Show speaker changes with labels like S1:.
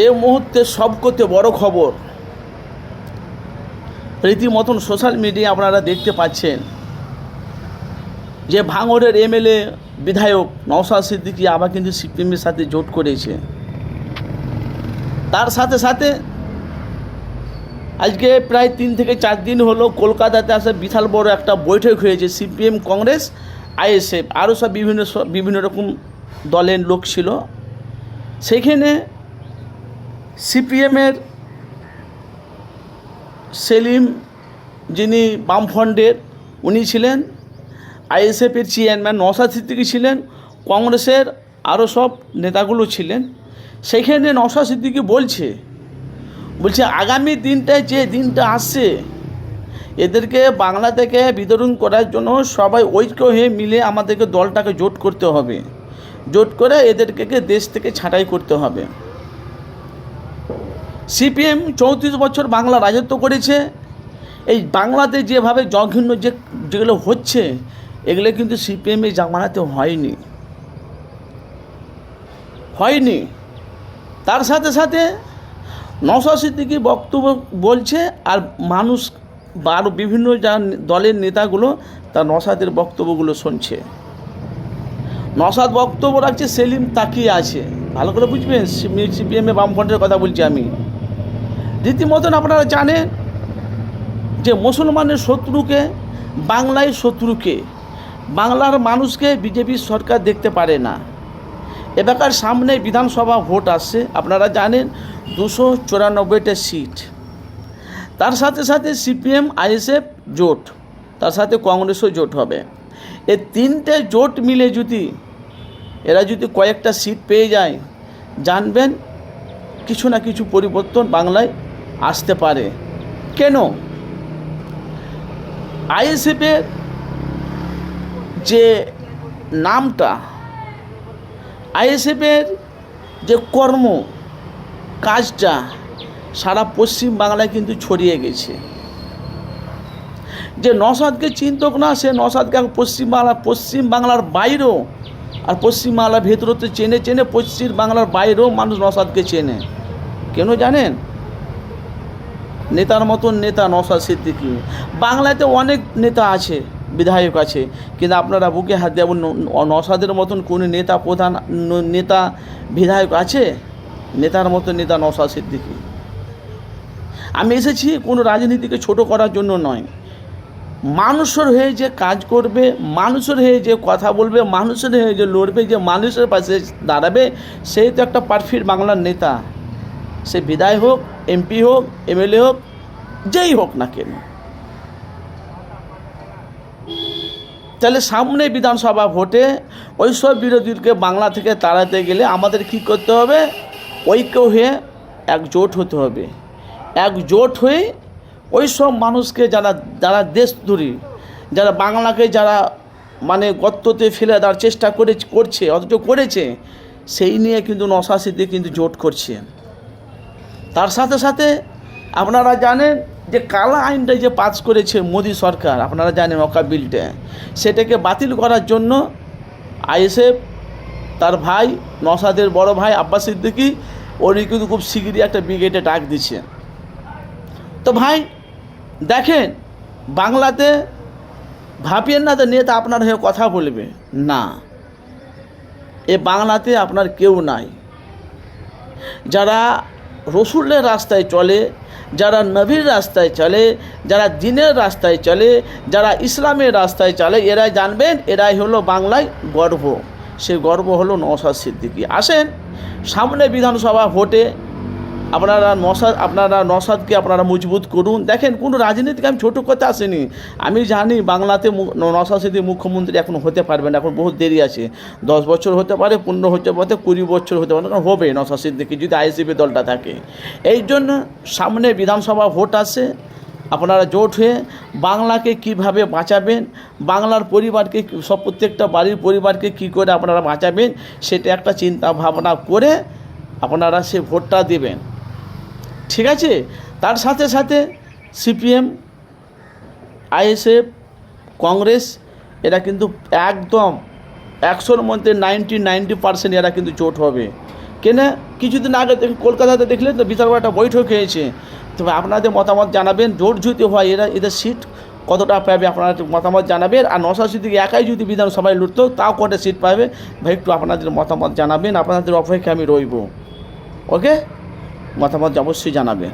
S1: এ মুহূর্তে সবকতে বড় খবর। রীতিমতন সোশ্যাল মিডিয়া আপনারা দেখতে পাচ্ছেন যে ভাঙড়ের এমএলএ বিধায়ক নওশাদ সিদ্দিকী আবার কিন্তু সিপিএমের সাথে জোট করেছে। তার সাথে সাথে আজকে প্রায় তিন থেকে চার দিন হলো কলকাতাতে আসে বিশাল বড় একটা বৈঠক হয়েছে সিপিএম কংগ্রেস, আইএসএফ, আরও সব বিভিন্ন বিভিন্ন রকম দলের লোক ছিল। সেখানে সিপিএমের সেলিম যিনি বামফ্রন্টের, উনি ছিলেন আইএসএফের চেয়ারম্যান, নওশাদ সিদ্দিকী ছিলেন, কংগ্রেসের আরও সব নেতাগুলো ছিলেন। সেইখানে নওশাদ সিদ্দিকী বলছে বলছে, আগামী দিনটায় যে দিনটা আসছে, এদেরকে বাংলা থেকে বিতরণ করার জন্য সবাই ঐক্য হয়ে মিলে আমাদেরকে দলটাকে জোট করতে হবে। জোট করে এদেরকে দেশ থেকে ছাঁটাই করতে হবে। সিপিএম চৌত্রিশ বছর বাংলা রাজত্ব করেছে। এই বাংলাতে যেভাবে জঘন্য যে যেগুলো হচ্ছে, এগুলো কিন্তু সিপিএমের জামানাতে হয়নি। হয়নি। তার সাথে সাথে নশা সিদ্দিকি বক্তব্য বলছে, আর মানুষ বা আরও বিভিন্ন যা দলের নেতাগুলো তার নসাদের বক্তব্যগুলো শুনছে। নসাদ বক্তব্য রাখছে সেলিম তাকিয়ে আছে। ভালো করে বুঝবেন সিপিএমে বামফ্রন্টের কথা বলছি আমি। রীতিমতন আপনারা জানেন যে মুসলমানের শত্রুকে, বাংলায় শত্রুকে, বাংলার মানুষকে বিজেপি সরকার দেখতে পারে না। এবারকার সামনে বিধানসভা ভোট আসছে, আপনারা জানেন দুশো চুরানব্বইটা সিট। তার সাথে সাথে সিপিএম, আইএসএফ জোট, তার সাথে কংগ্রেসও জোট হবে। এ তিনটে জোট মিলে যদি, এরা যদি কয়েকটা সিট পেয়ে যায়, জানবেন কিছু না কিছু পরিবর্তন বাংলায় আসতে পারে। কেন? আইএসএফের যে নামটা আইএসএফের যে কর্ম কাজটা সারা পশ্চিম বাংলায় কিন্তু ছড়িয়ে গেছে। যে নসাদকে চিন্তক না, সে নসাদকে পশ্চিম বাংলা, পশ্চিম বাংলার বাইরেও আর পশ্চিম বাংলার ভেতরেও তো চেনে চেনে পশ্চিম বাংলার বাইরেও মানুষ নসাদকে চেনে। কেন জানেন? নেতার মতন নেতা নসাদ সিদ্দিকি। বাংলাতে অনেক নেতা আছে, বিধায়ক আছে, কিন্তু আপনারা বুকে হাত দেবেন নসাদের মতন কোনো নেতা প্রধান নেতা বিধায়ক আছে? নেতার মতন নেতা নসাদ সিদ্দিকি। আমি এসেছি কোনো রাজনীতিকে ছোট করার জন্য নয়। মানুষের হয়ে যে কাজ করবে, মানুষের হয়ে যে কথা বলবে, মানুষের হয়ে যে লড়বে, যে মানুষের পাশে দাঁড়াবে সেই তো একটা পারফেক্ট বাংলার নেতা। সে বিদায় হোক এমপি হোক, এমএলএ হোক, যেই হোক না কেন। তাহলে সামনে বিধানসভা ভোটে ওইসব বিরোধীকে বাংলা থেকে তাড়াতে গেলে আমাদের কি করতে হবে? ঐক্য হয়ে একজোট হতে হবে। একজোট হয়ে ওই সব মানুষকে যারা যারা দেশদ্রোহী যারা বাংলাকে যারা মানে গর্ততে ফেলে দেওয়ার চেষ্টা করে করছে, অথচ করেছে, সেই নিয়ে কিন্তু নশাশিতে কিন্তু জোট করছে। তার সাথে সাথে আপনারা জানেন যে কালা আইনটা যে পাস করেছে মোদী সরকার, আপনারা জানেন অকা বিলটা, সেটাকে বাতিল করার জন্য আইএসএফ তার ভাই নসাদের বড় ভাই আব্বাস সিদ্দিকি, উনি কিন্তু খুব শিগগিরই একটা ব্রিগেডে ডাক দিচ্ছে। তো ভাই, দেখেন, বাংলাতে ভাবিয়েন না যে নেতা আপনার হয়ে কথা বলবে। না, এ বাংলাতে আপনার কেউ নাই। যারা রসুলের রাস্তায় চলে, যারা নবীর রাস্তায় চলে, যারা দিনের রাস্তায় চলে, যারা ইসলামের রাস্তায় চলে, এরাই জানবেন, এরাই হলো বাংলায় গর্ব। সে গর্ব হলো নওশাদ সিদ্দিকী। আসেন, সামনে বিধানসভা ভোটে আপনারা নসাদ, আপনারা নসাদকে আপনারা মজবুত করুন। দেখেন, কোনো রাজনীতিকে আমি ছোটো করতে আসেনি। আমি জানি বাংলাতে নসাদ সিদ্দিকী মুখ্যমন্ত্রী এখন হতে পারবে না, এখন বহুত দেরি আছে। দশ বছর হতে পারে, পনেরো হতে পারে, কুড়ি বছর হতে পারে, কারণ হবে নসাদ যদি আইসিপি দলটা থাকে। এই জন্য সামনে বিধানসভা ভোট আসে আপনারা জোট হয়ে বাংলাকে কীভাবে বাঁচাবেন, বাংলার পরিবারকে সব প্রত্যেকটা বাড়ির পরিবারকে কি করে আপনারা বাঁচাবেন, সেটা একটা চিন্তা ভাবনা করে আপনারা সে ভোটটা দেবেন। ঠিক আছে? তার সাথে সাথে সিপিএম, আইএসএফ, কংগ্রেস, এরা কিন্তু একদম একশোর মধ্যে নাইনটি নাইনটি পার্সেন্ট এরা কিন্তু জোট হবে। কেনে? কিছুদিন আগে কলকাতাতে দেখলেন তো বিশাল একটা বৈঠক হয়েছে। তবে আপনাদের মতামত জানাবেন, জোট যদি হয়, এরা এদের সিট কতটা পাবে আপনারা মতামত জানাবেন। আর নশা সিট থেকে একাই যদি বিধানসভায় লুটতো, তাও কটা সিট পাবে? ভাই, একটু আপনাদের মতামত জানাবেন, আপনাদের অপেক্ষা আমি রইব। ওকে? মতামত অবশ্যই জানাবেন